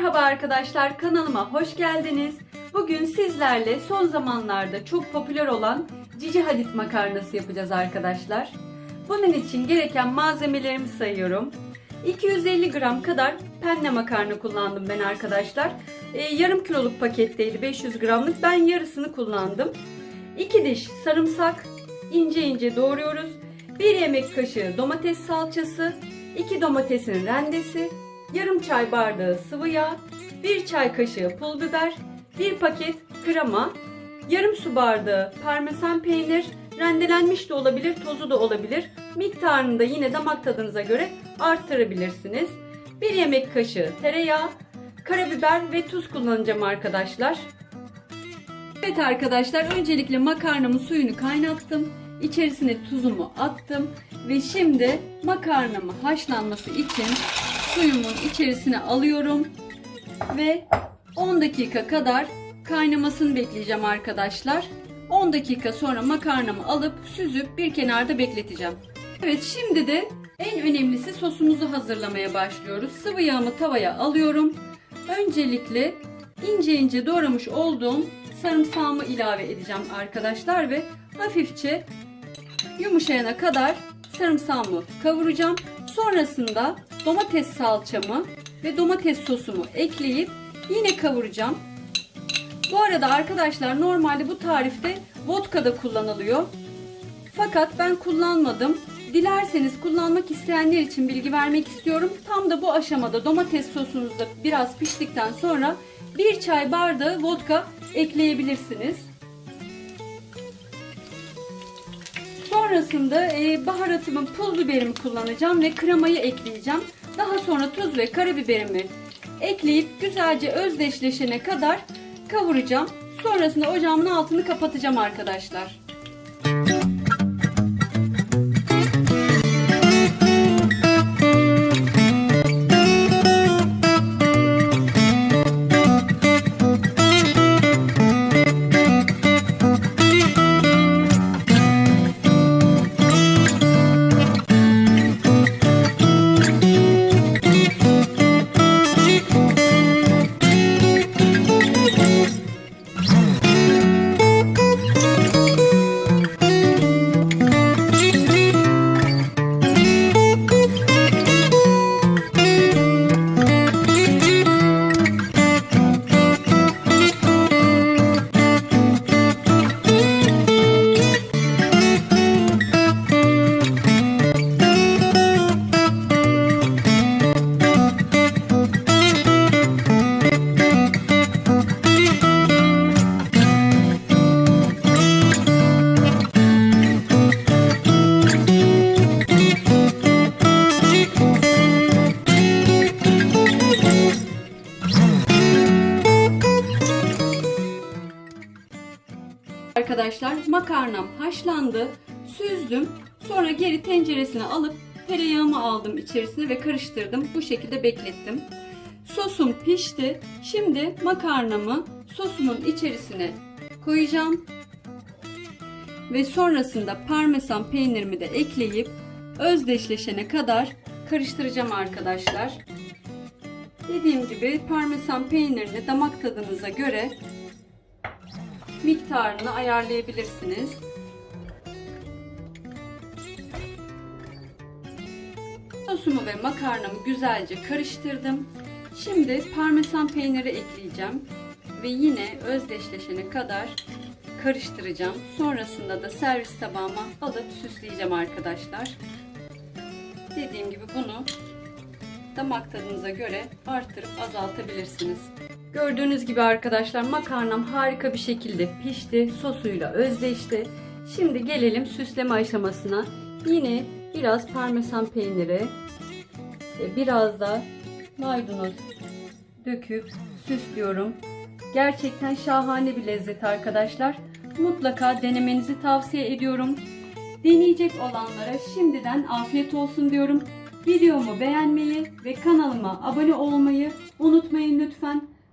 Merhaba arkadaşlar kanalıma hoş geldiniz. Bugün sizlerle son zamanlarda çok popüler olan Cici Hadit makarnası yapacağız arkadaşlar. Bunun için gereken malzemelerimi sayıyorum. 250 gram kadar penne makarna kullandım ben arkadaşlar. Ee, yarım kiloluk paketteydi 500 gramlık. Ben yarısını kullandım. 2 diş sarımsak ince ince doğruyoruz. 1 yemek kaşığı domates salçası, 2 domatesin rendesi, yarım çay bardağı sıvı yağ, 1 çay kaşığı pul biber, 1 paket krema, yarım su bardağı parmesan peynir, rendelenmiş de olabilir, tozu da olabilir. Miktarını da yine damak tadınıza göre arttırabilirsiniz. 1 yemek kaşığı tereyağı, karabiber ve tuz kullanacağım arkadaşlar. Evet arkadaşlar öncelikle makarnamın suyunu kaynattım. İçerisine tuzumu attım ve şimdi makarnamı haşlanması için suyumun içerisine alıyorum ve 10 dakika kadar kaynamasını bekleyeceğim arkadaşlar. 10 dakika sonra makarnamı alıp süzüp bir kenarda bekleteceğim. Evet şimdi de en önemlisi sosumuzu hazırlamaya başlıyoruz. Sıvı yağımı tavaya alıyorum. Öncelikle ince ince doğramış olduğum sarımsağımı ilave edeceğim arkadaşlar ve hafifçe yumuşayana kadar sarımsağımı kavuracağım. Sonrasında domates salçamı ve domates sosumu ekleyip yine kavuracağım. Bu arada arkadaşlar normalde bu tarifte vodka da kullanılıyor. Fakat ben kullanmadım. Dilerseniz kullanmak isteyenler için bilgi vermek istiyorum. Tam da bu aşamada domates sosunuz da biraz piştikten sonra bir çay bardağı vodka ekleyebilirsiniz. Sonrasında e, baharatımın pul biberimi kullanacağım ve kremayı ekleyeceğim. Daha sonra tuz ve karabiberimi ekleyip güzelce özdeşleşene kadar kavuracağım. Sonrasında ocağımın altını kapatacağım arkadaşlar. Arkadaşlar makarnam haşlandı. Süzdüm. Sonra geri tenceresine alıp tereyağımı aldım içerisine ve karıştırdım. Bu şekilde beklettim. Sosum pişti. Şimdi makarnamı sosumun içerisine koyacağım. Ve sonrasında parmesan peynirimi de ekleyip özdeşleşene kadar karıştıracağım arkadaşlar. Dediğim gibi parmesan peynirini damak tadınıza göre miktarını ayarlayabilirsiniz. Sosumu ve makarnamı güzelce karıştırdım. Şimdi parmesan peyniri ekleyeceğim ve yine özdeşleşene kadar karıştıracağım. Sonrasında da servis tabağıma alıp süsleyeceğim arkadaşlar. Dediğim gibi bunu damak tadınıza göre artırıp azaltabilirsiniz. Gördüğünüz gibi arkadaşlar makarnam harika bir şekilde pişti. Sosuyla özleşti. Şimdi gelelim süsleme aşamasına. Yine biraz parmesan peyniri biraz da maydanoz döküp süslüyorum. Gerçekten şahane bir lezzet arkadaşlar. Mutlaka denemenizi tavsiye ediyorum. Deneyecek olanlara şimdiden afiyet olsun diyorum. Videomu beğenmeyi ve kanalıma abone olmayı unutmayın lütfen.